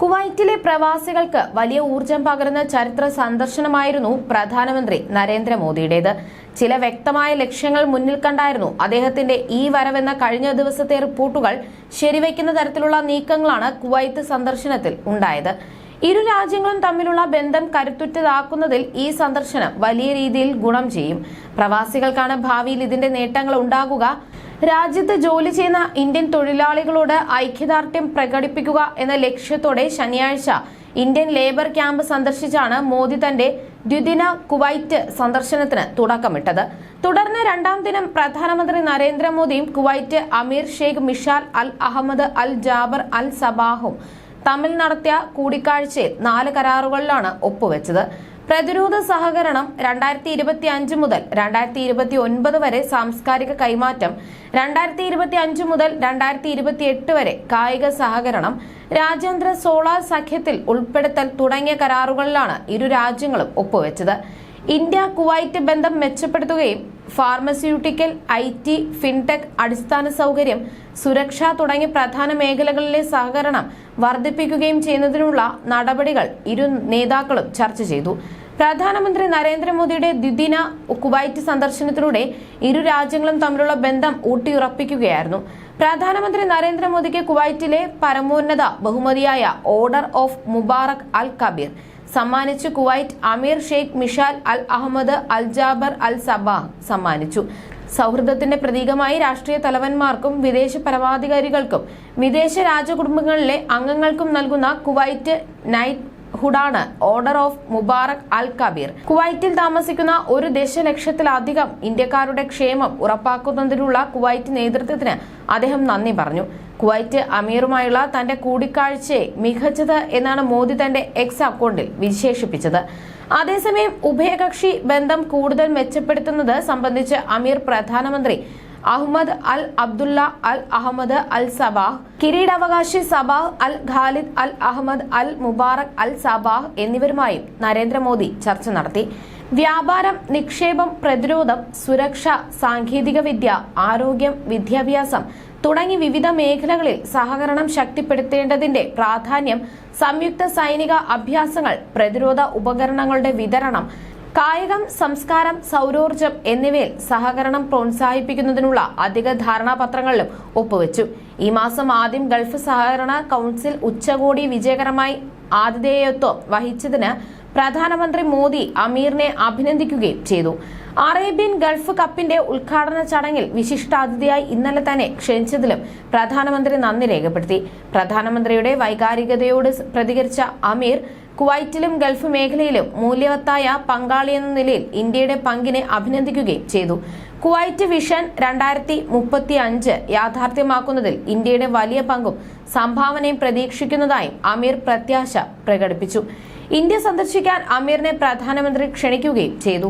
കുവൈറ്റിലെ പ്രവാസികൾക്ക് വലിയ ഊർജം പകരുന്ന ചരിത്ര സന്ദർശനമായിരുന്നു പ്രധാനമന്ത്രി നരേന്ദ്രമോദിയുടേത്. ചില വ്യക്തമായ ലക്ഷ്യങ്ങൾ മുന്നിൽ കണ്ടായിരുന്നു അദ്ദേഹത്തിന്റെ ഈ വരവെന്ന കഴിഞ്ഞ ദിവസത്തെ റിപ്പോർട്ടുകൾ ശരിവയ്ക്കുന്ന തരത്തിലുള്ള നീക്കങ്ങളാണ് കുവൈത്ത് സന്ദർശനത്തിൽ ഉണ്ടായത്. ഇരു രാജ്യങ്ങളും തമ്മിലുള്ള ബന്ധം കരുത്തുറ്റതാക്കുന്നതിൽ ഈ സന്ദർശനം വലിയ രീതിയിൽ ഗുണം ചെയ്യും. പ്രവാസികൾക്കാണ് ഭാവിയിൽ ഇതിന്റെ നേട്ടങ്ങൾ ഉണ്ടാകുക രാജ്യത്ത് ജോലി ചെയ്യുന്ന ഇന്ത്യൻ തൊഴിലാളികളോട് ഐക്യദാർഢ്യം പ്രകടിപ്പിക്കുക എന്ന ലക്ഷ്യത്തോടെ ശനിയാഴ്ച ഇന്ത്യൻ ലേബർ ക്യാമ്പ് സന്ദർശിച്ചാണ് മോദി തന്റെ ദ്വിദിന കുവൈറ്റ് സന്ദർശനത്തിന് തുടക്കമിട്ടത്. തുടർന്ന് രണ്ടാം ദിനം പ്രധാനമന്ത്രി നരേന്ദ്രമോദിയും കുവൈറ്റ് അമീർ Sheikh Mishal Al Ahmad Al Jaber Al സബാഹും തമ്മിൽ നടത്തിയ കൂടിക്കാഴ്ചയിൽ നാല് കരാറുകളിലാണ് ഒപ്പുവെച്ചത്. പ്രതിരോധ സഹകരണം രണ്ടായിരത്തി ഇരുപത്തി അഞ്ച് മുതൽ രണ്ടായിരത്തി ഇരുപത്തി ഒൻപത് വരെ സാംസ്കാരിക കൈമാറ്റം രണ്ടായിരത്തി ഇരുപത്തി അഞ്ച് മുതൽ രണ്ടായിരത്തി ഇരുപത്തി എട്ട് വരെ കായിക സഹകരണം രാജ്യാന്തര സോളാർ സഖ്യത്തിൽ ഉൾപ്പെടുത്തൽ തുടങ്ങിയ കരാറുകളിലാണ് ഇരു രാജ്യങ്ങളും ഒപ്പുവെച്ചത്. ഇന്ത്യ കുവൈറ്റ് ബന്ധം മെച്ചപ്പെടുത്തുകയും ഫാർമസ്യൂട്ടിക്കൽ ഐ ടി ഫിൻടെക് അടിസ്ഥാന സൗകര്യം സുരക്ഷ തുടങ്ങിയ പ്രധാന മേഖലകളിലെ സഹകരണം വർദ്ധിപ്പിക്കുകയും ചെയ്യുന്നതിനുള്ള നടപടികൾ ഇരു നേതാക്കളും ചർച്ച ചെയ്തു. പ്രധാനമന്ത്രി നരേന്ദ്രമോദിയുടെ ദ്വിദിന കുവൈറ്റ് സന്ദർശനത്തിലൂടെ ഇരു രാജ്യങ്ങളും തമ്മിലുള്ള ബന്ധം ഊട്ടിയുറപ്പിക്കുകയായിരുന്നു. പ്രധാനമന്ത്രി നരേന്ദ്രമോദിക്ക് കുവൈറ്റിലെ പരമോന്നത ബഹുമതിയായ order of Mubarak Al Kabeer സമ്മാനിച്ചു കുവൈറ്റ് അമീർ Sheikh Mishal Al Ahmad Al Jaber Al Sabah സമ്മാനിച്ചു. സൗഹൃദത്തിന്റെ പ്രതീകമായി രാഷ്ട്രീയ തലവന്മാർക്കും വിദേശ പരമാധികാരികൾക്കും വിദേശ രാജകുടുംബങ്ങളിലെ അംഗങ്ങൾക്കും നൽകുന്ന Kuwait knight ഹുഡാണ് order of Mubarak Al Kabeer കുവൈറ്റിൽ താമസിക്കുന്ന ഒരു ദശലക്ഷത്തിലധികം ഇന്ത്യക്കാരുടെ ക്ഷേമം ഉറപ്പാക്കുന്നതിനുള്ള കുവൈറ്റ് നേതൃത്വത്തിന് അദ്ദേഹം നന്ദി പറഞ്ഞു. കുവൈറ്റ് അമീറുമായുള്ള തന്റെ കൂടിക്കാഴ്ചയെ മികച്ചത് എന്നാണ് മോദി തന്റെ എക്സ് അക്കൗണ്ടിൽ വിശേഷിപ്പിച്ചത്. അതേസമയം ഉഭയകക്ഷി ബന്ധം കൂടുതൽ മെച്ചപ്പെടുത്തുന്നത് സംബന്ധിച്ച് അമീർ പ്രധാനമന്ത്രി അഹമ്മദ് അൽ അബ്ദുള്ള അൽ അഹമ്മദ് അൽ സബാഹ് കിരീടാവകാശി Sabah al Khalid al Ahmad al Mubarak al Sabah എന്നിവരുമായും നരേന്ദ്രമോദി ചർച്ച നടത്തി. വ്യാപാരം നിക്ഷേപം പ്രതിരോധം സുരക്ഷ സാങ്കേതികവിദ്യ ആരോഗ്യം വിദ്യാഭ്യാസം തുടങ്ങി വിവിധ മേഖലകളിൽ സഹകരണം ശക്തിപ്പെടുത്തേണ്ടതിന്റെ പ്രാധാന്യം സംയുക്ത സൈനിക അഭ്യാസങ്ങൾ പ്രതിരോധ ഉപകരണങ്ങളുടെ വിതരണം കായികം സംസ്കാരം സൗരോർജം എന്നിവയിൽ സഹകരണം പ്രോത്സാഹിപ്പിക്കുന്നതിനുള്ള അധിക ധാരണാപത്രങ്ങളിലും ഒപ്പുവെച്ചു. ഈ മാസം ആദ്യം ഗൾഫ് സഹകരണ കൗൺസിൽ ഉച്ചകോടി വിജയകരമായി ആതിഥേയത്വം വഹിച്ചതിന് പ്രധാനമന്ത്രി മോദി അമീറിനെ അഭിനന്ദിക്കുകയും ചെയ്തു. അറേബ്യൻ ഗൾഫ് കപ്പിന്റെ ഉദ്ഘാടന ചടങ്ങിൽ വിശിഷ്ടാതിഥിയായി ഇന്നലെ തന്നെ ക്ഷണിച്ചതിലും പ്രധാനമന്ത്രി നന്ദി രേഖപ്പെടുത്തി. പ്രധാനമന്ത്രിയുടെ വൈകാരികതയോട് പ്രതികരിച്ച അമീർ കുവൈറ്റിലും ഗൾഫ് മേഖലയിലും മൂല്യവത്തായ പങ്കാളിയെന്ന നിലയിൽ ഇന്ത്യയുടെ പങ്കിനെ അഭിനന്ദിക്കുകയും ചെയ്തു. കുവൈറ്റ് വിഷൻ രണ്ടായിരത്തി മുപ്പത്തി അഞ്ച് യാഥാർത്ഥ്യമാക്കുന്നതിൽ ഇന്ത്യയുടെ വലിയ പങ്കും സംഭാവനയും പ്രതീക്ഷിക്കുന്നതായും അമീർ പ്രത്യാശ പ്രകടിപ്പിച്ചു. ഇന്ത്യ സന്ദർശിക്കാൻ അമീറിനെ പ്രധാനമന്ത്രി ക്ഷണിക്കുകയും ചെയ്തു.